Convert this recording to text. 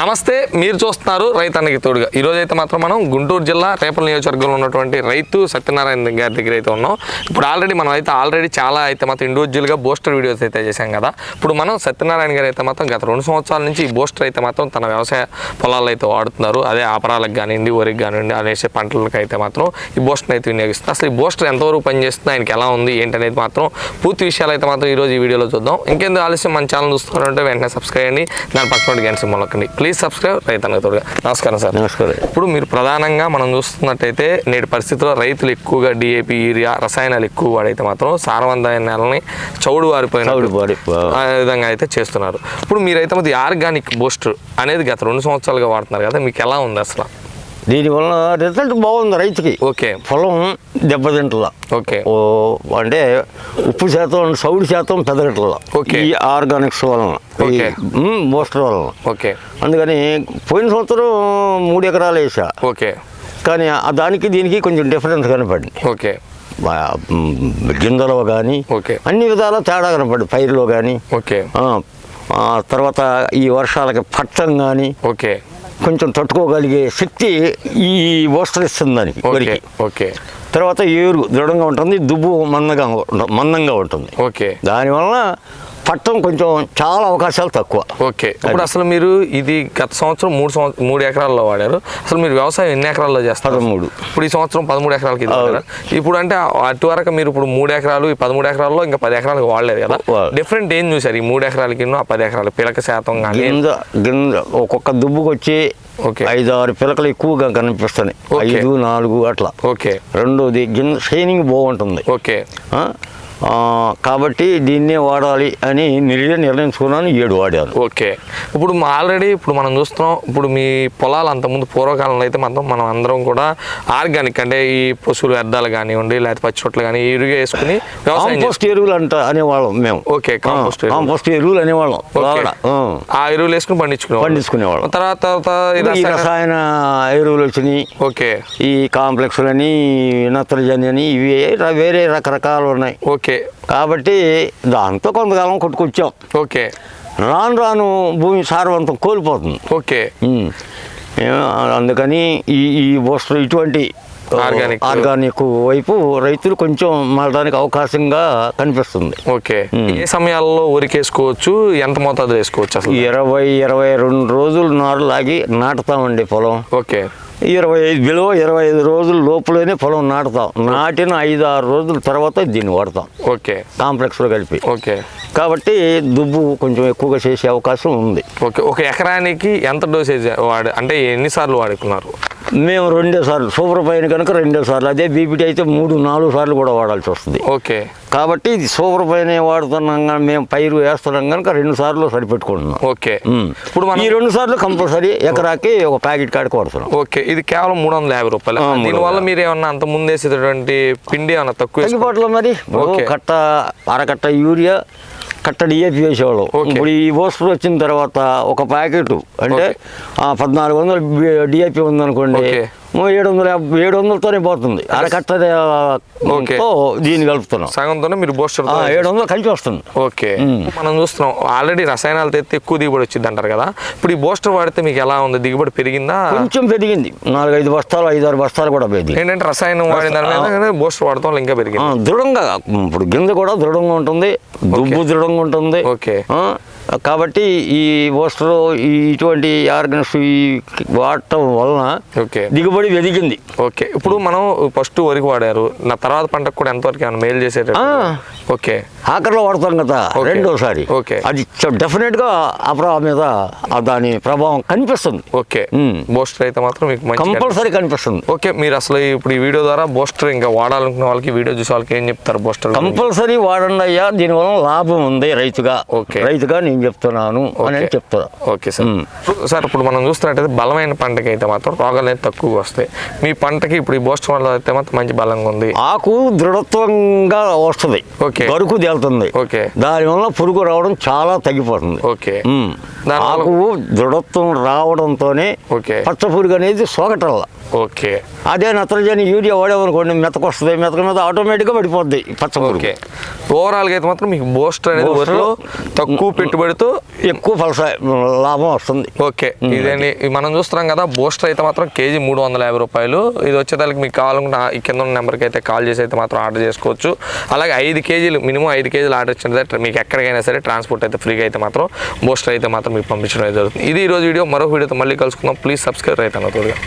నమస్తే మీరు చూస్తున్నారు రైతానికి తోడుగా. ఈరోజు అయితే మాత్రం మనం గుంటూరు జిల్లా రేపల నియోజకవర్గంలో ఉన్నటువంటి రైతు సత్యనారాయణ గారి దగ్గర అయితే ఉన్నాం. ఇప్పుడు ఆల్రెడీ మనం అయితే ఆల్రెడీ చాలా అయితే మాత్రం ఇండివిజువల్గా బూస్టర్ వీడియోస్ అయితే చేశాం కదా. ఇప్పుడు మనం సత్యనారాయణ గారు అయితే మాత్రం గత రెండు సంవత్సరాల నుంచి ఈ బూస్టర్ అయితే మాత్రం తన వ్యవసాయ పొలాల్లో అయితే వాడుతున్నారు. అదే ఆపరాలకు కానివ్వండి వరికి కానివ్వండి అనేసే పంటలకు అయితే మాత్రం ఈ బూస్టర్ అయితే వినియోగిస్తుంది అసలు ఈ బూస్టర్ ఎంతవరకు పనిచేస్తుంది ఆయనకి ఎలా ఉంది ఏంటనేది మాత్రం పూర్తి విషయాలు అయితే మాత్రం ఈరోజు ఈ వీడియోలో చూద్దాం. ఇంకెందుకు ఆలస్యం మన ఛానల్ చూస్తున్నారంటే వెంటనే సబ్స్క్రైబ్ చేయండి. దాని పక్కన గంట సింబల్ నొక్కండి. ప్లీజ్ సబ్స్క్రైబ్ రైతన్నగా తోడుగా. నమస్కారం సార్. నమస్కారం. ఇప్పుడు మీరు ప్రధానంగా మనం చూస్తున్నట్టయితే నేటి పరిస్థితుల్లో రైతులు ఎక్కువగా డిఏపి యూరియా రసాయనాలు ఎక్కువ వాడైతే మాత్రం సారవంతమైన నేలని చౌడు వారిపోయిన విధంగా అయితే చేస్తున్నారు. ఇప్పుడు మీరైతే మరి ఆర్గానిక్ బూస్టర్ అనేది గత రెండు సంవత్సరాలుగా వాడుతున్నారు కదా మీకు ఎలా ఉంది అసలు? దీనివల్ల రిజల్ట్ బాగుంది రైతుకి. ఓకే. పొలం దెబ్బతింటలా ఓకే. ఓ అంటే ఉప్పు శాతం సౌడు శాతం పెదగట్లా ఓకే. ఈ ఆర్గానిక్స్ వలన ఓకే. బూస్టర్ వలన. ఓకే. అందుకని పోయిన సంవత్సరం మూడు ఎకరాలు వేసా. ఓకే. కానీ దానికి దీనికి కొంచెం డిఫరెన్స్ కనపడింది. ఓకే. గింజలో కానీ ఓకే. అన్ని విధాలా తేడా కనపడింది. పైరులో కానీ ఓకే. తర్వాత ఈ వర్షాలకి పట్టం కానీ ఓకే. కొంచెం తట్టుకోగలిగే శక్తి ఈ బూస్టర్ ఇస్తుంది దానికి ఓకే వరికి. ఓకే. తర్వాత ఏరు దృఢంగా ఉంటుంది దుబ్బు మందంగా మందంగా ఉంటుంది. ఓకే. దానివల్ల పట్టం కొంచెం చాలా అవకాశాలు తక్కువ. ఓకే. ఇప్పుడు అసలు మీరు ఇది గత సంవత్సరం మూడు సంవత్సరం మూడు ఎకరాల్లో వాడారు. అసలు మీరు వ్యవసాయం ఎన్ని ఎకరాల్లో చేస్తారు? పదమూడు. ఇప్పుడు ఈ సంవత్సరం పదమూడు ఎకరాలకి? ఇప్పుడు అంటే అటు వరకు మీరు ఇప్పుడు మూడు ఎకరాలు ఈ పదమూడు ఎకరాల్లో ఇంకా పది ఎకరాలకు వాడలేదు కదా? డిఫరెంట్ ఏం చూసారు ఈ మూడు ఎకరాలకి ఆ పది ఎకరాలు పిలక శాతం కానీ? గింజ గింజ ఒక్కొక్క దుబ్బుకి వచ్చి ఓకే. ఐదు ఆరు పిలకలు ఎక్కువగా కనిపిస్తున్నాయి. ఐదు నాలుగు అట్లా. ఓకే. రెండోది గింజ షైనింగ్ బాగుంటుంది ఓకే. కాబట్టి దీన్నే వాడాలి అని నిర్ణయం నిర్ణయించుకున్నాను ఏడు వాడాను. ఓకే. ఇప్పుడు ఆల్రెడీ ఇప్పుడు మనం చూస్తున్నాం ఇప్పుడు మీ పొలాలు అంతకుముందు పూర్వకాలంలో అయితే మాత్రం మనం అందరం కూడా ఆర్గానిక్ అంటే ఈ పశువుల వ్యర్థాలు కానివ్వండి లేకపోతే పచ్చి చోట్ల కానీ ఇరుగా వేసుకుని కాంపోస్ట్ ఎరువులు అంట అనేవాళ్ళం మేము. Okay, compost. కాంపోస్ట్ ఎరువులు. అనేవాళ్ళం. ఆ. ఎరువులు వేసుకుని పండించుకునే పండించుకునేవాళ్ళం. తర్వాత తర్వాత రసాయన- ఎరువులు వచ్చినాయి. ఓకే. ఈ కాంప్లెక్స్లని నత్రజని అని ఇవి వేరే రకరకాలు ఉన్నాయి. ఓకే. కాబట్టి దాంతో కొంతకాలం కొట్టుకొచ్చాం. ఓకే. రాను రాను భూమి సారవంతం కోల్పోతుంది. ఓకే. అందుకని ఈ ఈ బూస్టర్ ఇటువంటి ఆర్గానిక్. ఆర్గానిక్ వైపు రైతులు కొంచెం మారడానికి అవకాశంగా కనిపిస్తుంది. ఓకే. ఏ సమయాల్లో ఉరికేసుకోవచ్చు? ఎంత మోతాదు వేసుకోవచ్చు అసలు? ఇరవై ఇరవై రెండు రోజులు నారు లాగి నాటుతామండి పొలం. ఓకే. ఇరవై ఐదు విలువ ఇరవై ఐదు రోజుల లోపలనే పొలం నాటుతాం. నాటిన ఐదు ఆరు రోజుల తర్వాత దీన్ని వాడతాం. ఓకే. కాంప్లెక్స్లో కలిపి. ఓకే. కాబట్టి దుబ్బు కొంచెం ఎక్కువగా చేసే అవకాశం ఉంది. ఓకే. ఒక ఎకరానికి ఎంత డోసేజ్ వాడు అంటే ఎన్నిసార్లు వాడుకున్నారు? మేము రెండే సార్లు సూపర్ పైన కనుక రెండే సార్లు అదే బీపీటీ అయితే మూడు నాలుగు సార్లు కూడా వాడాల్సి వస్తుంది. ఓకే. కాబట్టి ఇది సూపర్ పైన వాడుతున్నాం కానీ మేము పైరు వేస్తున్నాం కనుక రెండు సార్లు సరిపెట్టుకుంటున్నాం. ఓకే. ఇప్పుడు మనం ఈ రెండు సార్లు కంపల్సరీ ఎకరాకి ఒక ప్యాకెట్ కాడికి వాడుతున్నాం. ఓకే. ఇది కేవలం మూడు వందల యాభై రూపాయలు. దీనివల్ల మీరు ఏమన్నా అంత ముందు వేసేటటువంటి పిండి ఏమన్నా తక్కువ తగ్గిపోవట్లేదు మరి. కట్ట అరకట్ట యూరియా కట్ట డిఏపి వేసేవాళ్ళం ఓకే. ఇప్పుడు ఈ బూస్టర్ వచ్చిన తర్వాత ఒక ప్యాకెట్ అంటే పద్నాలుగు వందలు డిఏపి ఉందనుకోండి ఏడు వందల యాభై- ఏడు వందలతోనే పోతుంది అరకట్ట దీన్ని కలుపుతున్నాం. సగంతోనే మీరు బూస్టర్ ఏడు వందలు కలిసి వస్తుంది. ఓకే. మనం చూస్తున్నాం ఆల్రెడీ రసాయనాలు తెస్తే ఎక్కువ దిగుబడి వచ్చింది అంటారు కదా. ఇప్పుడు ఈ బూస్టర్ వాడితే మీకు ఎలా ఉంది? దిగుబడి పెరిగిందా? కొంచెం పెరిగింది. నాలుగైదు బస్తాలు ఐదారు బస్తాలు కూడా పెరిగింది. ఏంటంటే రసాయనం వాడిన బూస్టర్ వాడటం వల్ల ఇంకా పెరిగింది. దృఢంగా ఇప్పుడు గింజ కూడా దృఢంగా ఉంటుంది. దుబ్బు దృఢంగా ఉంటుంది. ఓకే. కాబట్టి ఈ బూస్టర్ ఈ ఇటువంటి ఆర్గన్స్ ఈ వాడటం వలన ఓకే. దిగుబడి పెరిగింది ఓకే. ఇప్పుడు మనం ఫస్ట్ వరకు వాడారు. నా తర్వాత పంటకు కూడా ఎంతవరకు ఏమైనా మేలు చేసేటట్టు? ఆ. ఓకే. ఆఖరిలో వాడతాం కదా. రెండోసారి. ఓకే. అది డెఫినెట్గా ప్రభావం మీద దాని ప్రభావం కనిపిస్తుంది. ఓకే. బూస్టర్ అయితే మాత్రం మీకు కంపల్సరీ కనిపిస్తుంది. ఓకే. మీరు అసలు ఇప్పుడు ఈ వీడియో ద్వారా బూస్టర్ ఇంకా వాడాలనుకున్న వాళ్ళకి వీడియో చూసే వాళ్ళకి ఏం చెప్తారు బూస్టర్? కంపల్సరీ వాడండి అయ్యా. దీనివల్ల లాభం ఉంది రైతుగా. ఓకే. రైతుగా నేను చెప్తున్నాను అని. చెప్తున్నా ఓకే సార్. సార్ ఇప్పుడు మనం చూస్తున్నట్టయితే బలమైన పంటకి అయితే మాత్రం రోగాలు అనేది తక్కువగా వస్తాయి. మీ పంటకి ఇప్పుడు ఈ బూస్టర్ వల్ల అయితే మాత్రం మంచి బలంగా ఉంది. ఆకు దృఢత్వంగా వస్తుంది. ఓకే. గరుకు తేలుతుంది. ఓకే. దానివల్ల పురుగు రావడం చాలా తగ్గిపోతుంది. ఓకే. ఆకు దృఢత్వం రావడంతోనే ఓకే. పచ్చ పురుగు అనేది సోకటల్ల. ఓకే. అదే నత్రజని యూరియా వాడేమనుకోండి మెతకొస్తుంది. మెతక మీద ఆటోమేటిక్గా పడిపోద్ది పచ్చ పురుగు. ఓకే. ఓవరాల్గా అయితే మాత్రం మీకు బూస్టర్ అనేది తక్కువ పెట్టుబడి పెడుతూ ఎక్కువ ఫలస లాభం వస్తుంది. ఓకే. ఇదండి ఇది మనం చూస్తున్నాం కదా బూస్టర్ అయితే మాత్రం కేజీ మూడు వందల యాభై రూపాయలు. ఇది వచ్చేదానికి మీకు కావాలనుకుంటే ఈ కింద ఉన్న నెంబర్కి అయితే కాల్ చేసి అయితే మాత్రం ఆర్డర్ చేసుకోవచ్చు. అలాగే ఐదు కేజీలు మినిమం ఐదు కేజీలు ఆర్డర్ ఇచ్చినట్టు మీకు ఎక్కడికైనా సరే ట్రాన్స్పోర్ట్ అయితే ఫ్రీగా అయితే మాత్రం బూస్టర్ అయితే మాత్రం మీకు పంపించడం అయితే జరుగుతుంది. ఇది ఈ రోజు వీడియో. మరొక వీడియోతో మళ్ళీ కలుసుకుందాం. ప్లీజ్ సబ్స్క్రైబ్ రైతన్న తోడుగా.